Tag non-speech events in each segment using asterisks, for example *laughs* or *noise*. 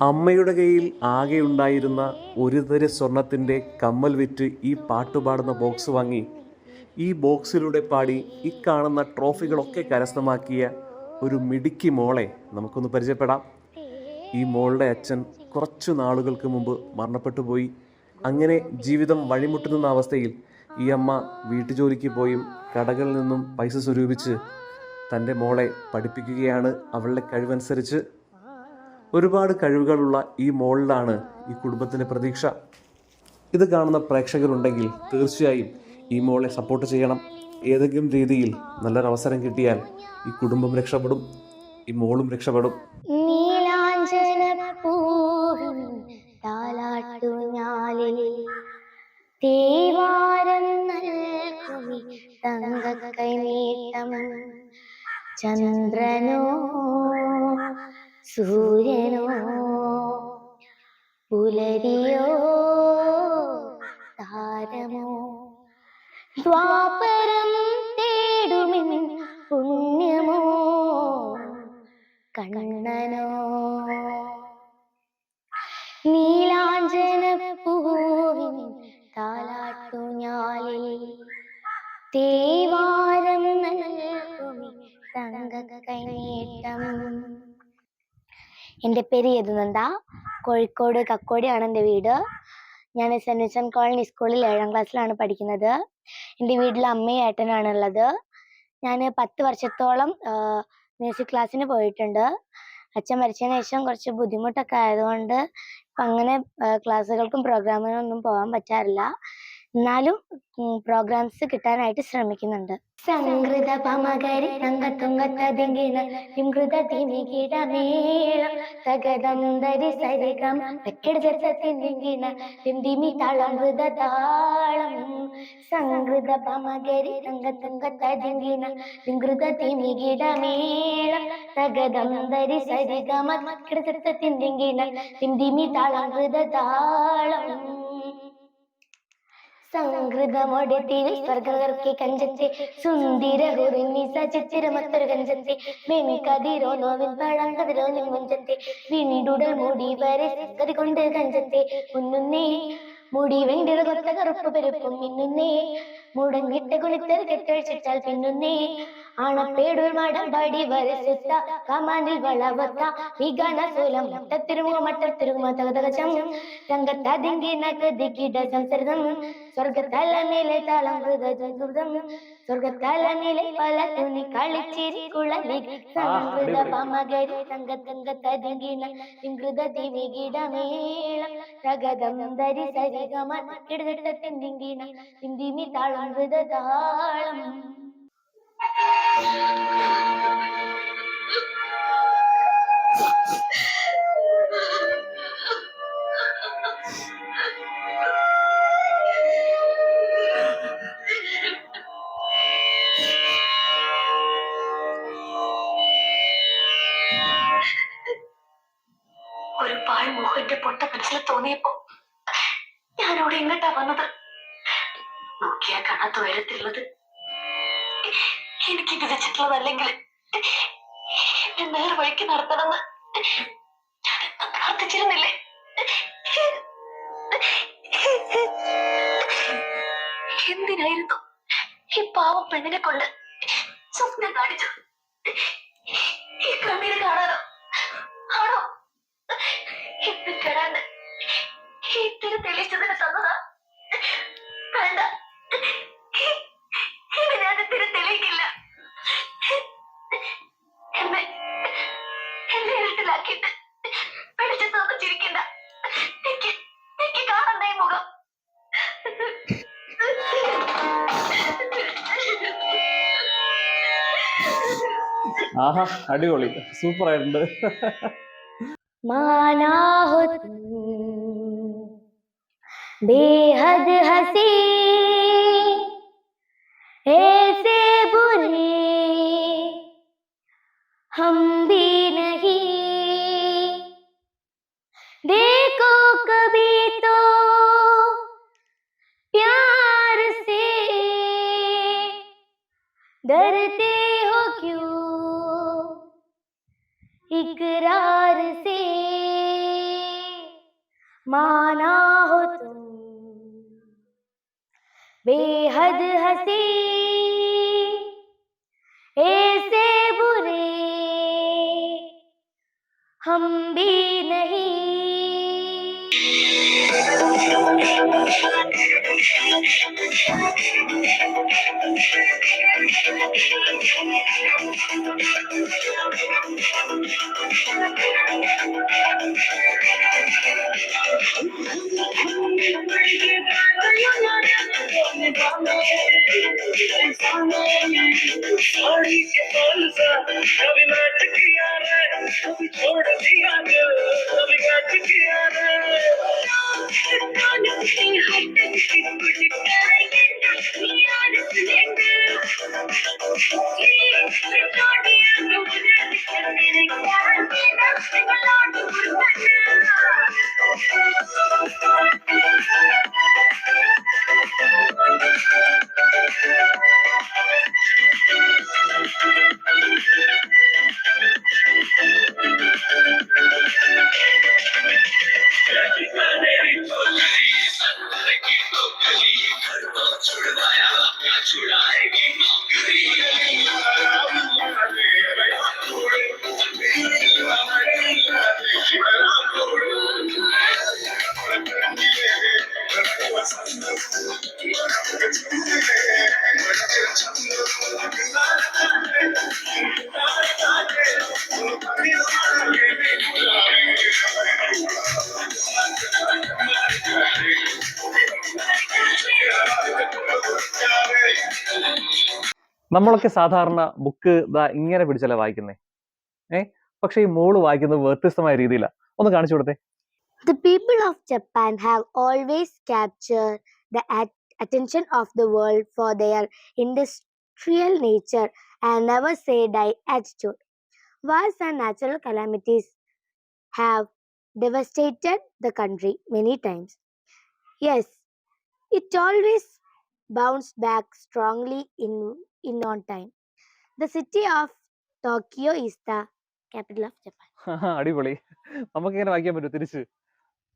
അമ്മയുടെ കയ്യിൽ ആകെ ഉണ്ടായിരുന്ന ഒരു തരി സ്വർണത്തിന്റെ കമ്മൽ വിറ്റ് ഈ പാട്ടുപാടുന്ന ബോക്സ് വാങ്ങി. ഈ ബോക്സിലൂടെ പാടി ഈ കാണുന്ന ട്രോഫികളൊക്കെ കരസ്ഥമാക്കിയ ഒരു മിടുക്കി മോളെ നമുക്കൊന്ന് പരിചയപ്പെടാം. ഈ മോളുടെ അച്ഛൻ കുറച്ചു നാളുകൾക്ക് മുമ്പ് മരണപ്പെട്ടു പോയി. അങ്ങനെ ജീവിതം വഴിമുട്ടുന്ന അവസ്ഥയിൽ ഈ അമ്മ വീട്ടുജോലിക്ക് പോയും കടകളിൽ നിന്നും പൈസ സ്വരൂപിച്ച് തന്റെ മോളെ പഠിപ്പിക്കുകയാണ് അവളുടെ കഴിവനുസരിച്ച്. ഒരുപാട് കഴിവുകളുള്ള ഈ മോളിലാണ് ഈ കുടുംബത്തിന്റെ പ്രതീക്ഷ. ഇത് കാണുന്ന പ്രേക്ഷകരുണ്ടെങ്കിൽ തീർച്ചയായും ഈ മോളെ സപ്പോർട്ട് ചെയ്യണം. ഏതെങ്കിലും രീതിയിൽ നല്ലൊരവസരം കിട്ടിയാൽ ഈ കുടുംബം രക്ഷപ്പെടും ഈ മോളും രക്ഷപ്പെടും. ചന്ദ്രനോ സൂര്യനോ പുലരിയോ താരമോ? ദ്വാപരം തേടുമിൻ പുണ്യമോ? കണ്ണനോ? നീലാഞ്ജന പൂവിൻ താലാട്ടുഞ്ഞാലിൽ തേവാരം നൽകുമി തങ്കക്കൈനീട്ടം. എന്റെ പേര് യദുനന്ദ. കോഴിക്കോട് കക്കോടിയാണ് എന്റെ വീട്. ഞാൻ സെന്റ് വിൻസെന്റ് കോളനി സ്കൂളിൽ ഏഴാം ക്ലാസ്സിലാണ് പഠിക്കുന്നത്. എന്റെ വീട്ടിൽ അമ്മയും ഏട്ടനാണ് ഉള്ളത്. ഞാൻ പത്ത് വർഷത്തോളം മ്യൂസിക് ക്ലാസ്സിന് പോയിട്ടുണ്ട്. അച്ഛൻ മരിച്ചതിന് ശേഷം കുറച്ച് ബുദ്ധിമുട്ടൊക്കെ ആയതുകൊണ്ട് അങ്ങനെ ക്ലാസ്സുകൾക്കും പ്രോഗ്രാമിനൊന്നും പോകാൻ പറ്റാറില്ല. എന്നാലും പ്രോഗ്രാംസ് കിട്ടാനായിട്ട് ശ്രമിക്കുന്നുണ്ട്. സംഗൃത പമകരി തകതന്തരി സരിഗം വെക്കെടുത്തിങ്കിണ ദിംദിമി താളം. സംഗൃത പമകരി രംഗത്തുങ്കത്തതിങ്കിണ വിംകൃത തിമികിടമേളം താളം ഹൃദ താളം. സംഘൃതമൊടത്തിരി സ്വർഗർക്കി കഞ്ചത്തെ സുന്ദര കുറിഞ്ഞി സചിരമത്തൊരു കഞ്ചത്തെ കതിരോ നോവിൻ പഴം കതിരോ നിൻകൊഞ്ചത്തെ വീണ്ടുടൽ മുടി വരെ കതി കൊണ്ട് കഞ്ചത്തെ ഉന്നുന്നേ മുടി വെണ്ടിറ കൊത്ത കറുപ്പ് പെരുപ്പും മിന്നുന്നേ മുടങ്ങിട്ട് കുളിത്തൽ കെട്ടഴിച്ചിട്ടാൽ പിന്നുന്നേ ആണപ്പേടൂർ മടം പടി വരസുത്ത കമാനിൽ വളവത്ത വിഗണ സൂലം മട്ടത്തിരുമുഖ മട്ടത്തിരുമ തകതകചം രംഗത്തതിങ്കിണ കതികിട സംസർഗം സ്വർഗത്തല മേലെ താളം ഹൃദയം സ്വർഗത്തല മേലെ പല തുണി കളിച്ചിരി കുളലി സംഹൃത പമകരി തങ്കത്തങ്കത്തതിങ്കിണ വിംകൃത തിമികിടമേളം തകതം ധരി സരിഗമ കിടതിട്ടത്തിങ്കിണ ഇന്ദിമി താളം ഹൃദ താളം Thank you. എന്നെ നേർ വഴിക്ക് നടത്തണമെന്ന് പ്രാർത്ഥിച്ചിരുന്നില്ലേ? എന്തിനായിരുന്നു ഈ പാവം പെണ്ണിനെ കൊണ്ട് സ്വപ്നം കാണിച്ചു ഈ കണ്ണീര് കാണാനോ? ആണോ? ഇന്ന് കെടാണ്ട് ഈ തെളിച്ചതിന് തന്നതാ? വേണ്ട. ആഹാ അടിപൊളി. സൂപ്പർ ആയിട്ടുണ്ട് മാനാഹുത് ബേഹദ് ഹസീ माना हो तुम बेहद हंसी ऐसे बुरे हम भी नहीं साड़ी के फूल सा कभी मैच किया रे कभी छोड़ दिया दिल कभी मैच किया रे നമ്മളൊക്കെ സാധാരണ ബുക്ക് ഇതാ ഇങ്ങനെ പിടിച്ചല്ല വായിക്കുന്നേ ഏ പക്ഷെ ഈ മോൾ വായിക്കുന്നത് വ്യത്യസ്തമായ രീതിയിലാണ് ഒന്ന് കാണിച്ചു കൊടുത്തേ The people of Japan have always captured the at- attention of the world for their industrial nature and never say die attitude. Wars and natural calamities have devastated the country many times. Yes, it always bounced back strongly in, in on time. The city of Tokyo is the capital of Japan. *laughs* അടിപൊളി. നമുക്ക് ഇങ്ങനെ വായിക്കാൻ പറ്റും? തിരിച്ച്.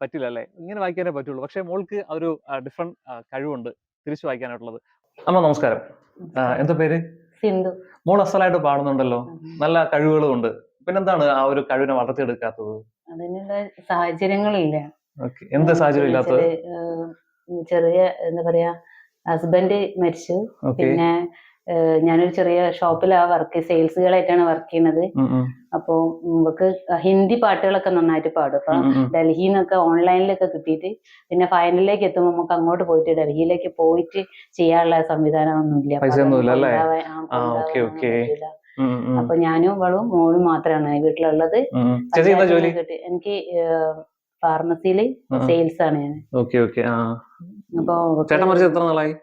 പറ്റില്ല അല്ലേ ഇങ്ങനെ വായിക്കാനേ പറ്റുള്ളൂ. പക്ഷെ മോൾക്ക് ഒരു ഡിഫറെന്റ് കഴിവുണ്ട് തിരിച്ചു വായിക്കാനായിട്ടുള്ളത്. അമ്മ നമസ്കാരം. എന്താ പേര്? സിന്ധു. മോൾ അസലായിട്ട് പാടുന്നുണ്ടല്ലോ. നല്ല കഴിവുകളും ഉണ്ട്. പിന്നെന്താണ് ആ ഒരു കഴിവിനെ വളർത്തിയെടുക്കാത്തത്? അതിനുള്ള സാഹചര്യങ്ങളില്ല. എന്ത് സാഹചര്യം ഇല്ലാത്തത് ചെറിയ എന്താ പറയാ ഹസ്ബൻഡ് മരിച്ചു. പിന്നെ ഞാനൊരു ചെറിയ ഷോപ്പിലാ വർക്ക് സെയിൽസുകളായിട്ടാണ് വർക്ക് ചെയ്യുന്നത്. അപ്പോ നമുക്ക് ഹിന്ദി പാട്ടുകളൊക്കെ നന്നായിട്ട് പാടും. അപ്പൊ ഡൽഹിയിൽ നിന്നൊക്കെ ഓൺലൈനിലൊക്കെ കിട്ടിയിട്ട് പിന്നെ ഫൈനലിലേക്ക് എത്തുമ്പോൾ നമുക്ക് അങ്ങോട്ട് പോയിട്ട് ഡൽഹിയിലേക്ക് പോയിട്ട് ചെയ്യാനുള്ള സംവിധാനമൊന്നുമില്ല. അപ്പൊ ഞാനും വളവും മോളും മാത്രമാണ് വീട്ടിലുള്ളത്. എനിക്ക് ഫാർമസിയിൽ സെയിൽസ് ആണ് ഞാൻ അപ്പൊ ചേട്ടൻ മരിച്ച എത്ര നാളായി?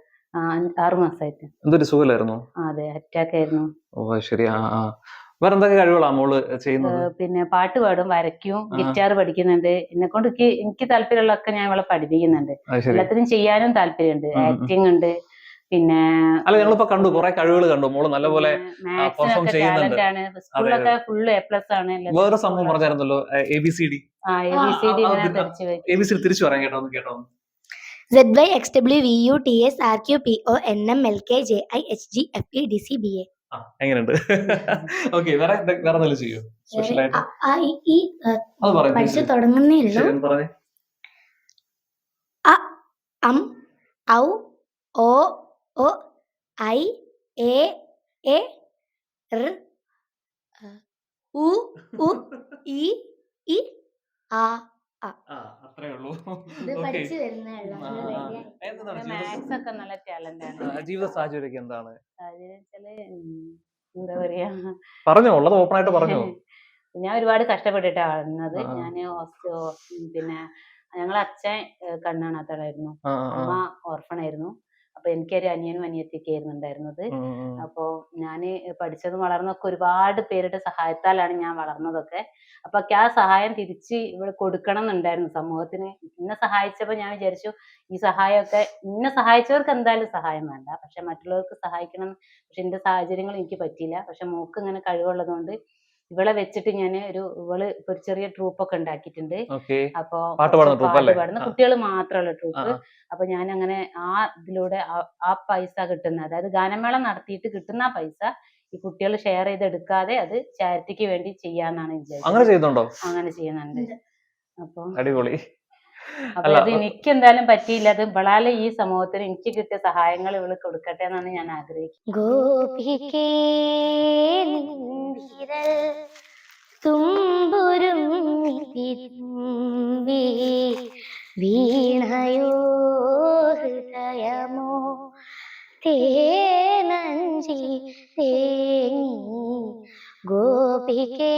ആറു മാസമായിട്ട് എന്തൊരു സുഖമില്ലായിരുന്നു അതെ അറ്റാക്ക് ആയിരുന്നു ഓ ശരി. ആ ആ. വേറെ എന്തൊക്കെ കഴിവുകളാ മോൾ ചെയ്യുന്നത്? പിന്നെ പാട്ട് പാടും വരയ്ക്കും ഗിറ്റാർ പഠിക്കുന്നുണ്ട്. എന്നെ കൊണ്ട് എനിക്ക് താല്പര്യമുള്ളതൊക്കെ ഞാൻ ഇവളെ പഠിപ്പിക്കുന്നുണ്ട്. എല്ലാത്തിനും ചെയ്യാനും താല്പര്യമുണ്ട്. ആക്ടിങ് ഉണ്ട്. പിന്നെ അല്ല ഞങ്ങളിപ്പോ കണ്ടു കുറെ കഴിവുകൾ കണ്ടു. മോൾ നല്ലപോലെ പെർഫോം ചെയ്യുന്നുണ്ട്. സ്കൂളൊക്കെ സ്കൂളിലൊക്കെ ഫുള്ള് എ പ്ലസ് ആണ് വേറെ സംഭവം. പറഞ്ഞായിരുന്നല്ലോ എ ബി സി ഡി ആ എ ബി സി ഡി തിരിച്ചു പറയാൻ കേട്ടോ കേട്ടോ. Z Y X W V U T S R Q P O N M L K J I H G F E D C B A എങ്ങനെയുണ്ട്? *laughs* Okay വേറെ വേറെ നല്ല ചെയ്യോ? Special ആയിട്ട്? ഈ ഈ അത് പറയാം പഠിച്ചു തുടങ്ങുന്നേ ഉള്ളൂ. ശരി പറഞ്ഞേ? അ അം ഔ ഓ ഒ ഐ എ എ ഋ ഉ ഉ *laughs* ഇ ഇ ആ ആ അത്രേ ഉള്ളൂ. ജീവിത- സാഹചര്യമൊക്കെ എന്താണ്? എന്താ പറയാ? പറഞ്ഞോ ഉള്ളത് ഓപ്പൺ ആയിട്ട് പറഞ്ഞോ? *laughs* ഞാൻ ഒരുപാട് കഷ്ടപ്പെട്ടിട്ടാണ് വളർന്നത് ആ. ഞാൻ പിന്നെ ഞങ്ങളെ അച്ഛൻ കണ്ണാണാത്തളായിരുന്നു. അമ്മ ഓർഫൺ ആയിരുന്നു അപ്പൊ എനിക്കൊരു അനിയനും അനിയത്തിയൊക്കെ ആയിരുന്നു ഉണ്ടായിരുന്നത് അപ്പൊ ഞാൻ പഠിച്ചതും വളർന്നൊക്കെ ഒരുപാട് പേരുടെ സഹായത്താലാണ് ഞാൻ വളർന്നതൊക്കെ. അപ്പൊ ആ സഹായം തിരിച്ച് ഇവിടെ കൊടുക്കണം എന്നുണ്ടായിരുന്നു സമൂഹത്തിന്. എന്നെ സഹായിച്ചപ്പോൾ ഞാൻ വിചാരിച്ചു ഈ സഹായമൊക്കെ എന്നെ സഹായിച്ചവർക്ക് എന്തായാലും സഹായം വേണ്ട. പക്ഷെ മറ്റുള്ളവർക്ക് സഹായിക്കണം. പക്ഷെ എന്റെ സാഹചര്യങ്ങൾ എനിക്ക് പറ്റിയില്ല. പക്ഷെ മോക്ക് ഇങ്ങനെ കഴിവുള്ളത് കൊണ്ട് ഇവളെ വെച്ചിട്ട് ഞാൻ ഒരു ഇവൾ ഒരു ചെറിയ ട്രൂപ്പ് ഒക്കെ ഉണ്ടാക്കിയിട്ടുണ്ട്. അപ്പൊ പാട്ട് പാടുന്ന. കുട്ടികൾ മാത്രമുള്ള ട്രൂപ്പ്. അപ്പൊ ഞാൻ അങ്ങനെ ആ ഇതിലൂടെ ആ- പൈസ കിട്ടുന്ന അതായത് ഗാനമേള നടത്തിയിട്ട് കിട്ടുന്ന ആ പൈസ ഈ കുട്ടികൾ ഷെയർ ചെയ്തെടുക്കാതെ അത് ചാരിറ്റിക്ക് വേണ്ടി ചെയ്യാന്നാണ് അങ്ങനെ വിചാരിച്ചത് ചെയ്യുന്നുണ്ടോ അങ്ങനെ ചെയ്യുന്നുണ്ട്. അപ്പൊ അടിപൊളി. അപ്പൊ എനിക്ക് എന്തായാലും പറ്റിയില്ല. അത് ഇവളാലെ ഈ സമൂഹത്തിന് എനിക്ക് കിട്ടിയ സഹായങ്ങൾ ഇവൾ കൊടുക്കട്ടെ എന്നാണ് ഞാൻ ആഗ്രഹിക്കുന്നത്. തുമ്പുരും വീണയോ ഹൃദയമോ? തേനഞ്ചി തേങ്ങി ഗോപികേ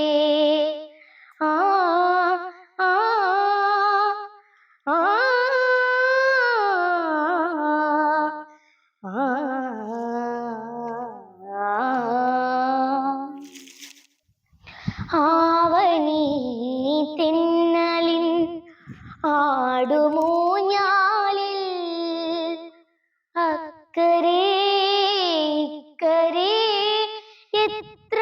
ആടുമൂഞ്ഞാലിൽ അക്കരെ ഇക്കരെ എത്ര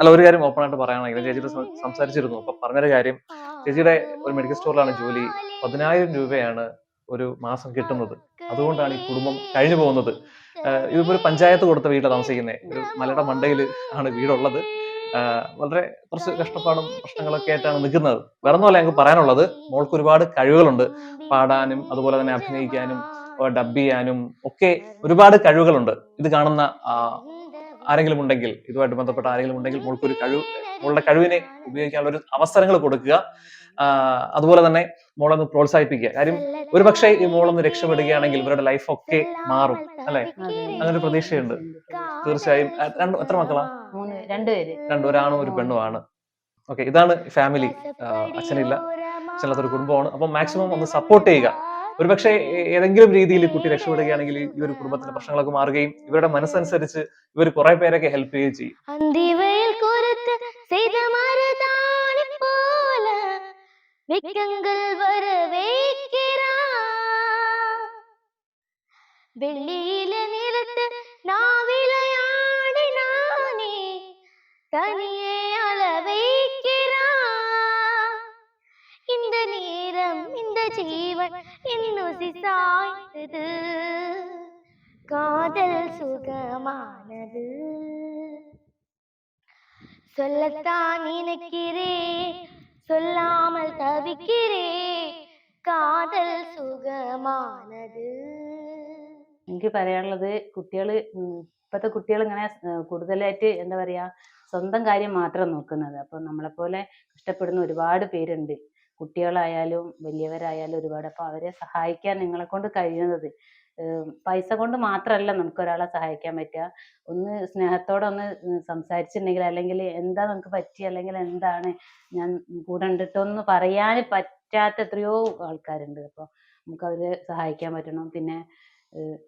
അല്ല ഒരു കാര്യം ഓപ്പൺ ആയിട്ട് പറയുകയാണെങ്കിൽ ചേച്ചിയുടെ സംസാരിച്ചിരുന്നു. അപ്പൊ പറഞ്ഞൊരു കാര്യം ചേച്ചിയുടെ ഒരു മെഡിക്കൽ സ്റ്റോറിലാണ് ജോലി. പതിനായിരം രൂപയാണ് ഒരു മാസം കിട്ടുന്നത്. അതുകൊണ്ടാണ് ഈ കുടുംബം കഴിഞ്ഞു പോകുന്നത്. ഇതിപ്പോ ഒരു പഞ്ചായത്ത് കൊടുത്ത വീട്ടിലാണ് താമസിക്കുന്നത്. ഒരു മലയുടെ മണ്ടയിൽ ആണ് വീടുള്ളത്. വളരെ കുറച്ച് കഷ്ടപ്പാടും പ്രശ്നങ്ങളൊക്കെ ആയിട്ടാണ് നിൽക്കുന്നത്. വേറെ ഒന്നുമല്ല ഞങ്ങൾക്ക് പറയാനുള്ളത് മോൾക്ക് ഒരുപാട് കഴിവുകളുണ്ട്. പാടാനും അതുപോലെ തന്നെ അഭിനയിക്കാനും ഡബ് ചെയ്യാനും ഒക്കെ ഒരുപാട് കഴിവുകളുണ്ട്. ഇത് കാണുന്ന ആരെങ്കിലും ഉണ്ടെങ്കിൽ ഇതുമായിട്ട് ബന്ധപ്പെട്ട ആരെങ്കിലും ഉണ്ടെങ്കിൽ മോൾക്ക് ഒരു കഴിവ് മോളുടെ കഴിവിനെ ഉപയോഗിക്കാനുള്ള ഒരു അവസരങ്ങൾ കൊടുക്കുക. അതുപോലെ തന്നെ മോളൊന്ന് പ്രോത്സാഹിപ്പിക്കുക. കാര്യം ഒരു പക്ഷേ ഈ മോളൊന്ന് രക്ഷപ്പെടുകയാണെങ്കിൽ ഇവരുടെ ഒക്കെ മാറും അല്ലെ? അങ്ങനെ ഒരു പ്രതീക്ഷയുണ്ട്. തീർച്ചയായും. എത്ര മക്കളാണ് രണ്ടുപേര് രണ്ട് ഒരാണും ഒരു പെണ്ണുമാണ്. ഓക്കെ ഇതാണ് ഫാമിലി അച്ഛനില്ല. അച്ഛനില്ലാത്ത ഒരു കുടുംബമാണ്. അപ്പൊ മാക്സിമം ഒന്ന് സപ്പോർട്ട് ചെയ്യുക. ഒരുപക്ഷെ ഏതെങ്കിലും രീതിയിൽ കുട്ടി രക്ഷപ്പെടുകയാണെങ്കിൽ ഈ ഒരു കുടുംബത്തിലെ പ്രശ്നങ്ങളൊക്കെ മാറുകയും ഇവരുടെ മനസ്സനുസരിച്ച് ഇവർ കുറെ പേരൊക്കെ ഹെൽപ്പ് ചെയ്യുകയും ചെയ്യും. വെള്ളി தனியே அழ வைக்கிறான் இந்த நேரம் இந்த ஜீவன் இன்னுசி சாய்ந்தது காதல் சுகமானது சொல்லத்தான் நினைக்கிறேன் சொல்லாமல் தவிக்கிறேன் காதல் സുഖമാനത് എനിക്ക് പറയാനുള്ളത് കുട്ടികൾ ഇപ്പോഴത്തെ കുട്ടികൾ ഇങ്ങനെ ഏഹ് കൂടുതലായിട്ട് എന്താ പറയാ സ്വന്തം കാര്യം മാത്രം നോക്കുന്നത്. അപ്പം നമ്മളെപ്പോലെ കഷ്ടപ്പെടുന്ന ഒരുപാട് പേരുണ്ട്. കുട്ടികളായാലും വലിയവരായാലും ഒരുപാട്. അപ്പോൾ അവരെ സഹായിക്കാൻ നിങ്ങളെ കൊണ്ട് കഴിയുന്നത് പൈസ കൊണ്ട് മാത്രമല്ല നമുക്ക് ഒരാളെ സഹായിക്കാൻ പറ്റുക. ഒന്ന് സ്നേഹത്തോടെ ഒന്ന് സംസാരിച്ചിട്ടുണ്ടെങ്കിൽ അല്ലെങ്കിൽ എന്താ നമുക്ക് പറ്റി അല്ലെങ്കിൽ എന്താണ് ഞാൻ കൂടെ ഉണ്ടിട്ടൊന്ന് പറയാൻ പറ്റാത്ത എത്രയോ ആൾക്കാരുണ്ട്. അപ്പോൾ നമുക്ക് അവരെ സഹായിക്കാൻ പറ്റണം. പിന്നെ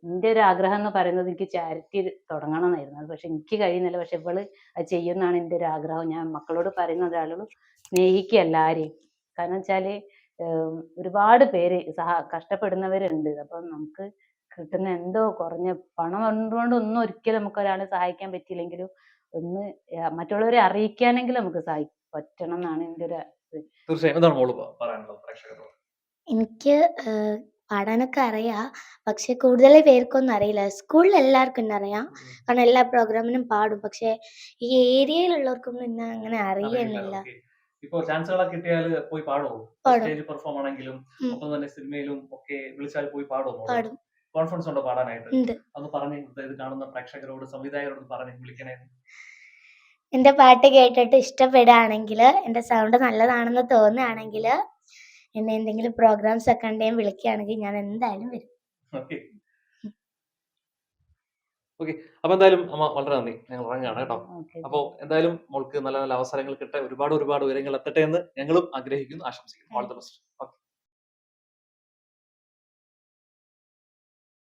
എന്റെ ഒരു ആഗ്രഹം എന്ന് പറയുന്നത് എനിക്ക് ചാരിറ്റി തുടങ്ങണം എന്നായിരുന്നു അത് പക്ഷെ എനിക്ക് കഴിയുന്നില്ല. പക്ഷെ ഇവൾ അത് ചെയ്യുന്നതാണ് എന്റെ ഒരു ആഗ്രഹം. ഞാൻ മക്കളോട് പറയുന്ന ഒരാളോട് സ്നേഹിക്കുക എല്ലാവരെയും കാരണം വെച്ചാൽ ഏഹ് ഒരുപാട് പേര് സഹ കഷ്ടപ്പെടുന്നവരുണ്ട്. അപ്പം നമുക്ക് കിട്ടുന്ന എന്തോ കുറഞ്ഞ പണം കൊണ്ടുകൊണ്ട് ഒന്നും ഒരിക്കലും നമുക്ക് ഒരാളെ സഹായിക്കാൻ പറ്റിയില്ലെങ്കിലും ഒന്ന് മറ്റുള്ളവരെ അറിയിക്കാനെങ്കിലും നമുക്ക് സഹായി പറ്റണം എന്നാണ് എന്റെ ഒരു തീർച്ചയായും. എന്താണ് മോൾ പ- പറയാനുള്ളത് പ്രേക്ഷകരോട്? എനിക്ക് പാടാനൊക്കെ അറിയാം പക്ഷെ കൂടുതൽ പേർക്കൊന്നും അറിയില്ല. സ്കൂളിൽ എല്ലാവർക്കും തന്നെ അറിയാം. കാരണം എല്ലാ പ്രോഗ്രാമിനും പാടും. പക്ഷെ ഈ ഏരിയയിലുള്ളവർക്കൊന്നും ഇന്ന് അങ്ങനെ അറിയുന്നില്ല. ഇപ്പോ ചാൻസുകളൊക്കെ കിട്ടിയാൽ പോയി പാടുമോ പാടും. സ്റ്റേജ് പെർഫോം ആണെങ്കിലും. ഒപ്പം തന്നെ സിനിമയിലും ഒക്കെ വിളിച്ചാൽ പോയി പാടുമോ പാടും. കോൺഫിഡൻസ് ഉണ്ടോ പാടാനായിട്ട്? അത് അന്ന് പറഞ്ഞു ഇത് കാണുന്ന പ്രേക്ഷകരോട് സംവിധായകരോട് പറഞ്ഞു വിളിക്കണേ. എന്റെ പാട്ട് കേട്ടിട്ട് ഇഷ്ടപ്പെടുകയാണെങ്കിൽ എന്റെ സൗണ്ട് നല്ലതാണെന്ന് തോന്നുകയാണെങ്കിൽ എന്നെ എന്തെങ്കിലും പ്രോഗ്രാംസ് ഒക്കെ ഉണ്ടെങ്കിൽ വിളിക്കുകയാണെങ്കിൽ ഞാൻ എന്തായാലും വരും. ഓക്കെ അപ്പൊ എന്തായാലും അമ്മ വളരെ നന്ദി. ഞങ്ങൾ ഇറങ്ങുകയാണ് കേട്ടോ. അപ്പൊ അപ്പോൾ എന്തായാലും മോൾക്ക് നല്ല നല്ല അവസരങ്ങൾ കിട്ടെ ഒരുപാട് ഒരുപാട് ഉയരങ്ങൾ എത്തട്ടെ എന്ന് ഞങ്ങളും ആഗ്രഹിക്കുന്നു ആശംസിക്കുന്നു. All the best